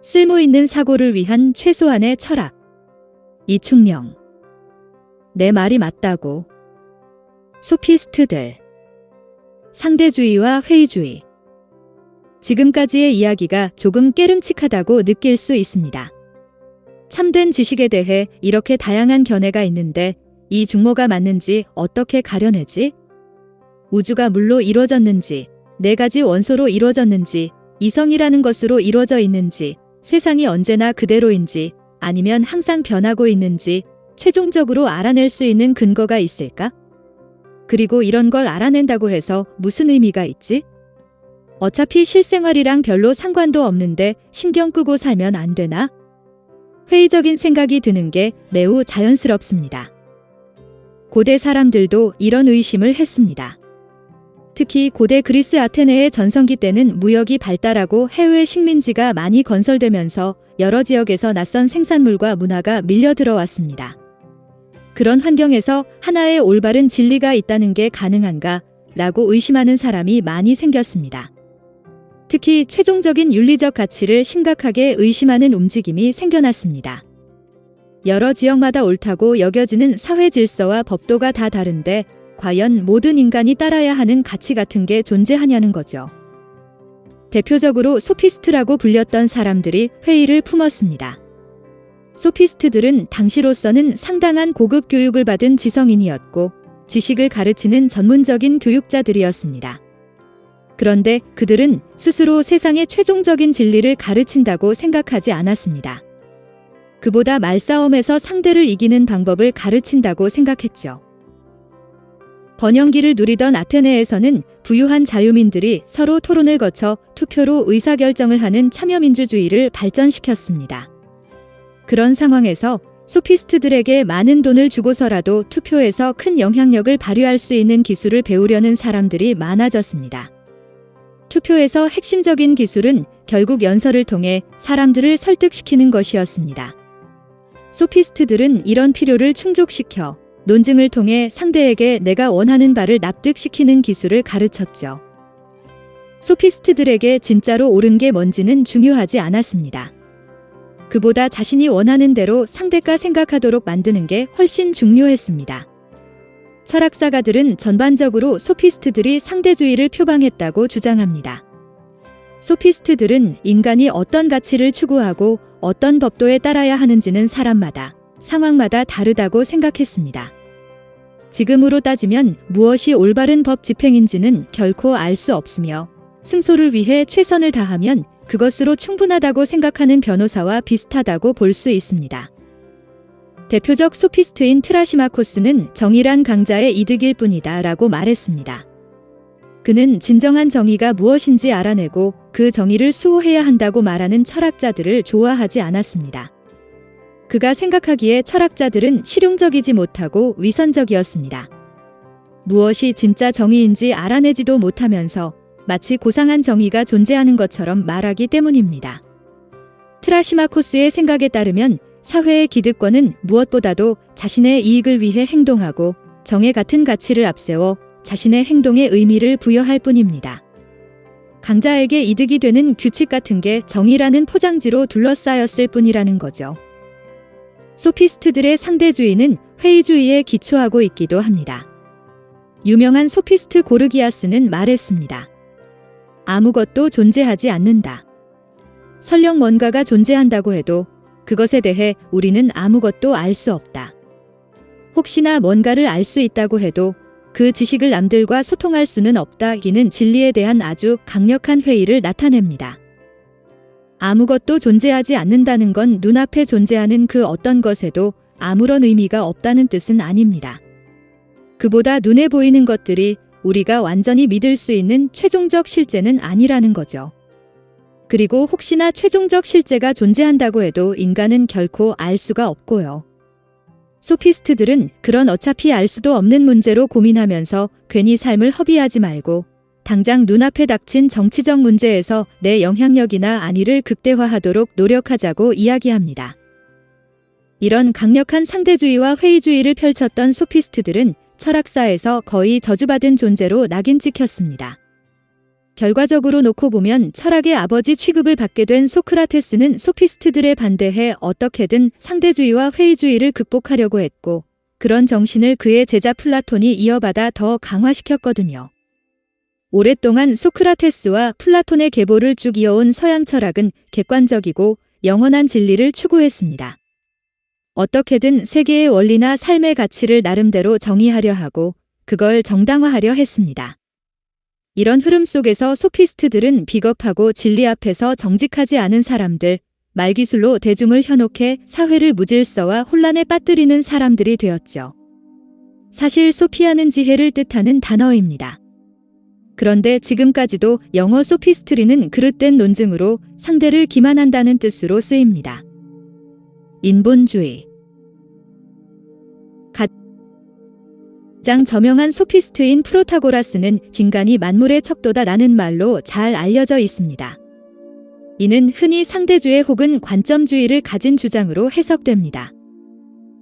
쓸모 있는 사고를 위한 최소한의 철학. 이충령. 내 말이 맞다고. 소피스트들. 상대주의와 회의주의. 지금까지의 이야기가 조금 깨름칙하다고 느낄 수 있습니다. 참된 지식에 대해 이렇게 다양한 견해가 있는데 이 중모가 맞는지 어떻게 가려내지? 우주가 물로 이루어졌는지, 네 가지 원소로 이루어졌는지, 이성이라는 것으로 이루어져 있는지, 세상이 언제나 그대로인지, 아니면 항상 변하고 있는지, 최종적으로 알아낼 수 있는 근거가 있을까? 그리고 이런 걸 알아낸다고 해서 무슨 의미가 있지? 어차피 실생활이랑 별로 상관도 없는데 신경 끄고 살면 안 되나? 회의적인 생각이 드는 게 매우 자연스럽습니다. 고대 사람들도 이런 의심을 했습니다. 특히 고대 그리스 아테네의 전성기 때는 무역이 발달하고 해외 식민지가 많이 건설되면서 여러 지역에서 낯선 생산물과 문화가 밀려 들어왔습니다. 그런 환경에서 하나의 올바른 진리가 있다는 게 가능한가? 라고 의심하는 사람이 많이 생겼습니다. 특히 최종적인 윤리적 가치를 심각하게 의심하는 움직임이 생겨났습니다. 여러 지역마다 옳다고 여겨지는 사회 질서와 법도가 다 다른데 과연 모든 인간이 따라야 하는 가치 같은 게 존재하냐는 거죠. 대표적으로 소피스트라고 불렸던 사람들이 회의를 품었습니다. 소피스트들은 당시로서는 상당한 고급 교육을 받은 지성인이었고 지식을 가르치는 전문적인 교육자들이었습니다. 그런데 그들은 스스로 세상의 최종적인 진리를 가르친다고 생각하지 않았습니다. 그보다 말싸움에서 상대를 이기는 방법을 가르친다고 생각했죠. 번영기를 누리던 아테네에서는 부유한 자유민들이 서로 토론을 거쳐 투표로 의사결정을 하는 참여민주주의를 발전시켰습니다. 그런 상황에서 소피스트들에게 많은 돈을 주고서라도 투표에서 큰 영향력을 발휘할 수 있는 기술을 배우려는 사람들이 많아졌습니다. 투표에서 핵심적인 기술은 결국 연설을 통해 사람들을 설득시키는 것이었습니다. 소피스트들은 이런 필요를 충족시켜 논증을 통해 상대에게 내가 원하는 바를 납득시키는 기술을 가르쳤죠. 소피스트들에게 진짜로 옳은 게 뭔지는 중요하지 않았습니다. 그보다 자신이 원하는 대로 상대가 생각하도록 만드는 게 훨씬 중요했습니다. 철학사가들은 전반적으로 소피스트들이 상대주의를 표방했다고 주장합니다. 소피스트들은 인간이 어떤 가치를 추구하고 어떤 법도에 따라야 하는지는 사람마다, 상황마다 다르다고 생각했습니다. 지금으로 따지면 무엇이 올바른 법 집행인지는 결코 알 수 없으며 승소를 위해 최선을 다하면 그것으로 충분하다고 생각하는 변호사와 비슷하다고 볼 수 있습니다. 대표적 소피스트인 트라시마코스는 정의란 강자의 이득일 뿐이다 라고 말했습니다. 그는 진정한 정의가 무엇인지 알아내고 그 정의를 수호해야 한다고 말하는 철학자들을 좋아하지 않았습니다. 그가 생각하기에 철학자들은 실용적이지 못하고 위선적이었습니다. 무엇이 진짜 정의인지 알아내지도 못하면서 마치 고상한 정의가 존재하는 것처럼 말하기 때문입니다. 트라시마코스의 생각에 따르면 사회의 기득권은 무엇보다도 자신의 이익을 위해 행동하고 정의 같은 가치를 앞세워 자신의 행동에 의미를 부여할 뿐입니다. 강자에게 이득이 되는 규칙 같은 게 정의라는 포장지로 둘러싸였을 뿐이라는 거죠. 소피스트들의 상대주의는 회의주의에 기초하고 있기도 합니다. 유명한 소피스트 고르기아스는 말했습니다. 아무것도 존재하지 않는다. 설령 뭔가가 존재한다고 해도 그것에 대해 우리는 아무것도 알 수 없다. 혹시나 뭔가를 알 수 있다고 해도 그 지식을 남들과 소통할 수는 없다. 이는 진리에 대한 아주 강력한 회의를 나타냅니다. 아무것도 존재하지 않는다는 건 눈앞에 존재하는 그 어떤 것에도 아무런 의미가 없다는 뜻은 아닙니다. 그보다 눈에 보이는 것들이 우리가 완전히 믿을 수 있는 최종적 실제는 아니라는 거죠. 그리고 혹시나 최종적 실제가 존재한다고 해도 인간은 결코 알 수가 없고요. 소피스트들은 그런 어차피 알 수도 없는 문제로 고민하면서 괜히 삶을 허비하지 말고 당장 눈앞에 닥친 정치적 문제에서 내 영향력이나 안위를 극대화하도록 노력하자고 이야기합니다. 이런 강력한 상대주의와 회의주의를 펼쳤던 소피스트들은 철학사에서 거의 저주받은 존재로 낙인 찍혔습니다. 결과적으로 놓고 보면 철학의 아버지 취급을 받게 된 소크라테스는 소피스트들에 반대해 어떻게든 상대주의와 회의주의를 극복하려고 했고 그런 정신을 그의 제자 플라톤이 이어받아 더 강화시켰거든요. 오랫동안 소크라테스와 플라톤의 계보를 쭉 이어온 서양 철학은 객관적이고 영원한 진리를 추구했습니다. 어떻게든 세계의 원리나 삶의 가치를 나름대로 정의하려 하고 그걸 정당화하려 했습니다. 이런 흐름 속에서 소피스트들은 비겁하고 진리 앞에서 정직하지 않은 사람들, 말기술로 대중을 현혹해 사회를 무질서와 혼란에 빠뜨리는 사람들이 되었죠. 사실 소피아는 지혜를 뜻하는 단어입니다. 그런데 지금까지도 영어 소피스트리는 그릇된 논증으로 상대를 기만한다는 뜻으로 쓰입니다. 인본주의 가장 저명한 소피스트인 프로타고라스는 진간이 만물의 척도다라는 말로 잘 알려져 있습니다. 이는 흔히 상대주의 혹은 관점주의를 가진 주장으로 해석됩니다.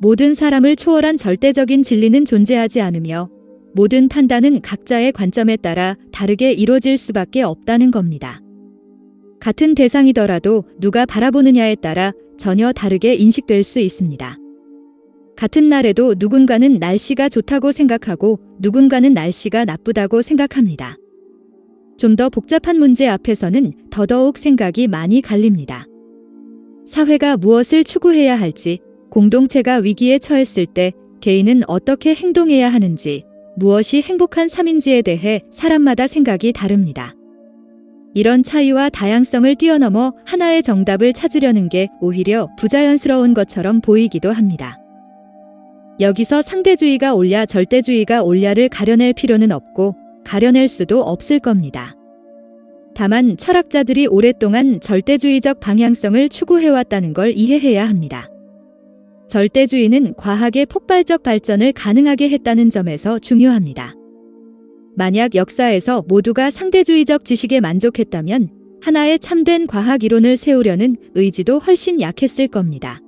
모든 사람을 초월한 절대적인 진리는 존재하지 않으며 모든 판단은 각자의 관점에 따라 다르게 이루어질 수밖에 없다는 겁니다. 같은 대상이더라도 누가 바라보느냐에 따라 전혀 다르게 인식될 수 있습니다. 같은 날에도 누군가는 날씨가 좋다고 생각하고 누군가는 날씨가 나쁘다고 생각합니다. 좀 더 복잡한 문제 앞에서는 더더욱 생각이 많이 갈립니다. 사회가 무엇을 추구해야 할지, 공동체가 위기에 처했을 때 개인은 어떻게 행동해야 하는지, 무엇이 행복한 삶인지에 대해 사람마다 생각이 다릅니다. 이런 차이와 다양성을 뛰어넘어 하나의 정답을 찾으려는 게 오히려 부자연스러운 것처럼 보이기도 합니다. 여기서 상대주의가 올랴 절대주의가 올랴를 가려낼 필요는 없고 가려낼 수도 없을 겁니다. 다만 철학자들이 오랫동안 절대주의적 방향성을 추구해왔다는 걸 이해해야 합니다. 절대주의는 과학의 폭발적 발전을 가능하게 했다는 점에서 중요합니다. 만약 역사에서 모두가 상대주의적 지식에 만족했다면 하나의 참된 과학 이론을 세우려는 의지도 훨씬 약했을 겁니다.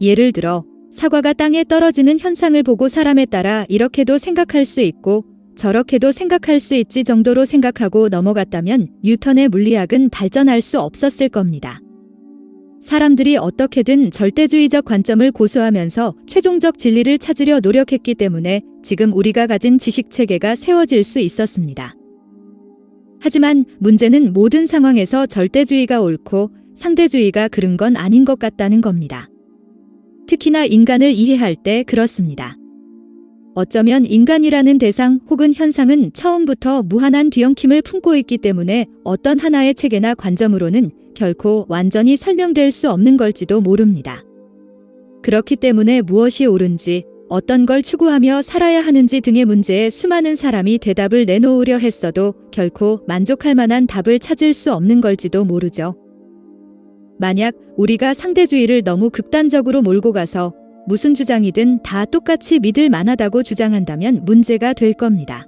예를 들어 사과가 땅에 떨어지는 현상을 보고 사람에 따라 이렇게도 생각할 수 있고 저렇게도 생각할 수 있지 정도로 생각하고 넘어갔다면 뉴턴의 물리학은 발전할 수 없었을 겁니다. 사람들이 어떻게든 절대주의적 관점을 고수하면서 최종적 진리를 찾으려 노력했기 때문에 지금 우리가 가진 지식 체계가 세워질 수 있었습니다. 하지만 문제는 모든 상황에서 절대주의가 옳고 상대주의가 그른 건 아닌 것 같다는 겁니다. 특히나 인간을 이해할 때 그렇습니다. 어쩌면 인간이라는 대상 혹은 현상은 처음부터 무한한 뒤엉킴을 품고 있기 때문에 어떤 하나의 체계나 관점으로는 결코 완전히 설명될 수 없는 걸지도 모릅니다. 그렇기 때문에 무엇이 옳은지 어떤 걸 추구하며 살아야 하는지 등의 문제에 수많은 사람이 대답을 내놓으려 했어도 결코 만족할 만한 답을 찾을 수 없는 걸지도 모르죠. 만약 우리가 상대주의를 너무 극단적으로 몰고 가서 무슨 주장이든 다 똑같이 믿을 만하다고 주장한다면 문제가 될 겁니다.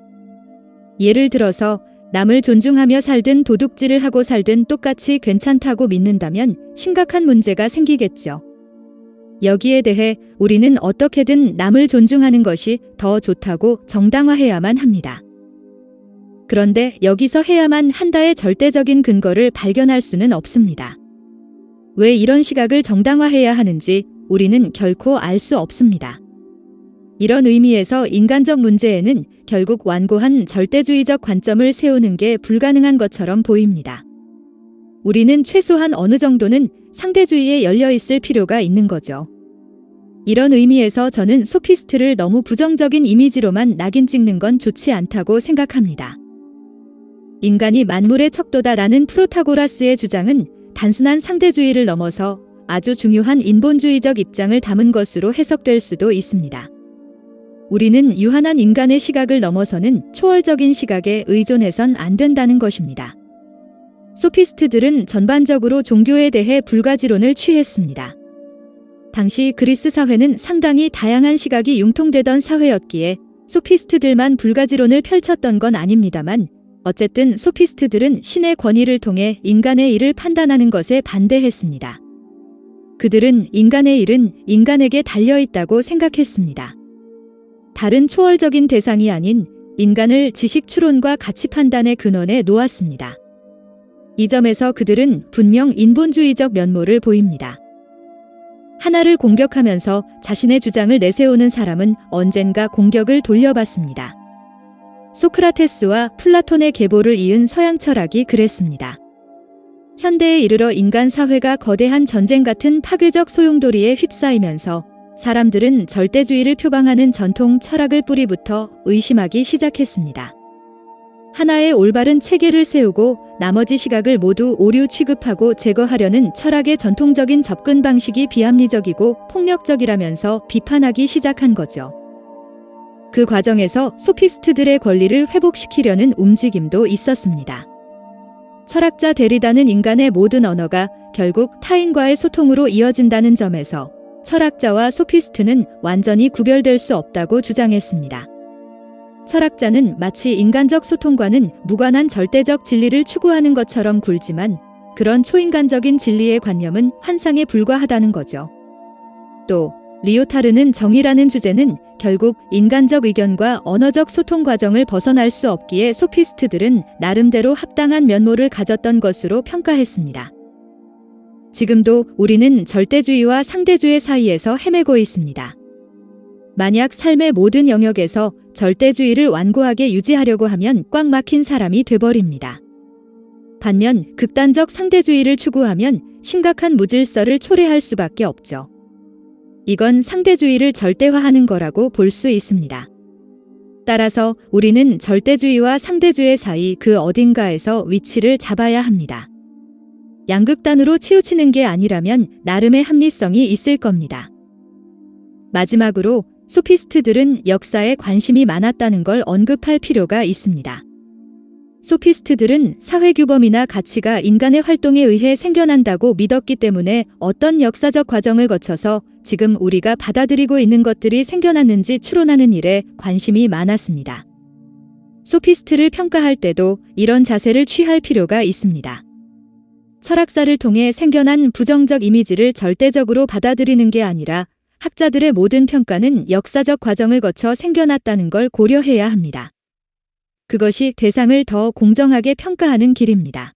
예를 들어서 남을 존중하며 살든 도둑질을 하고 살든 똑같이 괜찮다고 믿는다면 심각한 문제가 생기겠죠. 여기에 대해 우리는 어떻게든 남을 존중하는 것이 더 좋다고 정당화해야만 합니다. 그런데 여기서 해야만 한다의 절대적인 근거를 발견할 수는 없습니다. 왜 이런 시각을 정당화해야 하는지 우리는 결코 알 수 없습니다. 이런 의미에서 인간적 문제에는 결국 완고한 절대주의적 관점을 세우는 게 불가능한 것처럼 보입니다. 우리는 최소한 어느 정도는 상대주의에 열려 있을 필요가 있는 거죠. 이런 의미에서 저는 소피스트를 너무 부정적인 이미지로만 낙인 찍는 건 좋지 않다고 생각합니다. 인간이 만물의 척도다라는 프로타고라스의 주장은 단순한 상대주의를 넘어서 아주 중요한 인본주의적 입장을 담은 것으로 해석될 수도 있습니다. 우리는 유한한 인간의 시각을 넘어서는 초월적인 시각에 의존해선 안 된다는 것입니다. 소피스트들은 전반적으로 종교에 대해 불가지론을 취했습니다. 당시 그리스 사회는 상당히 다양한 시각이 융통되던 사회였기에 소피스트들만 불가지론을 펼쳤던 건 아닙니다만 어쨌든 소피스트들은 신의 권위를 통해 인간의 일을 판단하는 것에 반대했습니다. 그들은 인간의 일은 인간에게 달려 있다고 생각했습니다. 다른 초월적인 대상이 아닌 인간을 지식 추론과 가치 판단의 근원에 놓았습니다. 이 점에서 그들은 분명 인본주의적 면모를 보입니다. 하나를 공격하면서 자신의 주장을 내세우는 사람은 언젠가 공격을 돌려받습니다. 소크라테스와 플라톤의 계보를 이은 서양 철학이 그랬습니다. 현대에 이르러 인간 사회가 거대한 전쟁 같은 파괴적 소용돌이에 휩싸이면서 사람들은 절대주의를 표방하는 전통 철학을 뿌리부터 의심하기 시작했습니다. 하나의 올바른 체계를 세우고 나머지 시각을 모두 오류 취급하고 제거하려는 철학의 전통적인 접근 방식이 비합리적이고 폭력적이라면서 비판하기 시작한 거죠. 그 과정에서 소피스트들의 권리를 회복시키려는 움직임도 있었습니다. 철학자 데리다는 인간의 모든 언어가 결국 타인과의 소통으로 이어진다는 점에서 철학자와 소피스트는 완전히 구별될 수 없다고 주장했습니다. 철학자는 마치 인간적 소통과는 무관한 절대적 진리를 추구하는 것처럼 굴지만 그런 초인간적인 진리의 관념은 환상에 불과하다는 거죠. 또 리오타르는 정의라는 주제는 결국 인간적 의견과 언어적 소통 과정을 벗어날 수 없기에 소피스트들은 나름대로 합당한 면모를 가졌던 것으로 평가했습니다. 지금도 우리는 절대주의와 상대주의 사이에서 헤매고 있습니다. 만약 삶의 모든 영역에서 절대주의를 완고하게 유지하려고 하면 꽉 막힌 사람이 돼버립니다. 반면 극단적 상대주의를 추구하면 심각한 무질서를 초래할 수밖에 없죠. 이건 상대주의를 절대화하는 거라고 볼 수 있습니다. 따라서 우리는 절대주의와 상대주의 사이 그 어딘가에서 위치를 잡아야 합니다. 양극단으로 치우치는 게 아니라면 나름의 합리성이 있을 겁니다. 마지막으로 소피스트들은 역사에 관심이 많았다는 걸 언급할 필요가 있습니다. 소피스트들은 사회규범이나 가치가 인간의 활동에 의해 생겨난다고 믿었기 때문에 어떤 역사적 과정을 거쳐서 지금 우리가 받아들이고 있는 것들이 생겨났는지 추론하는 일에 관심이 많았습니다. 소피스트를 평가할 때도 이런 자세를 취할 필요가 있습니다. 철학사를 통해 생겨난 부정적 이미지를 절대적으로 받아들이는 게 아니라 학자들의 모든 평가는 역사적 과정을 거쳐 생겨났다는 걸 고려해야 합니다. 그것이 대상을 더 공정하게 평가하는 길입니다.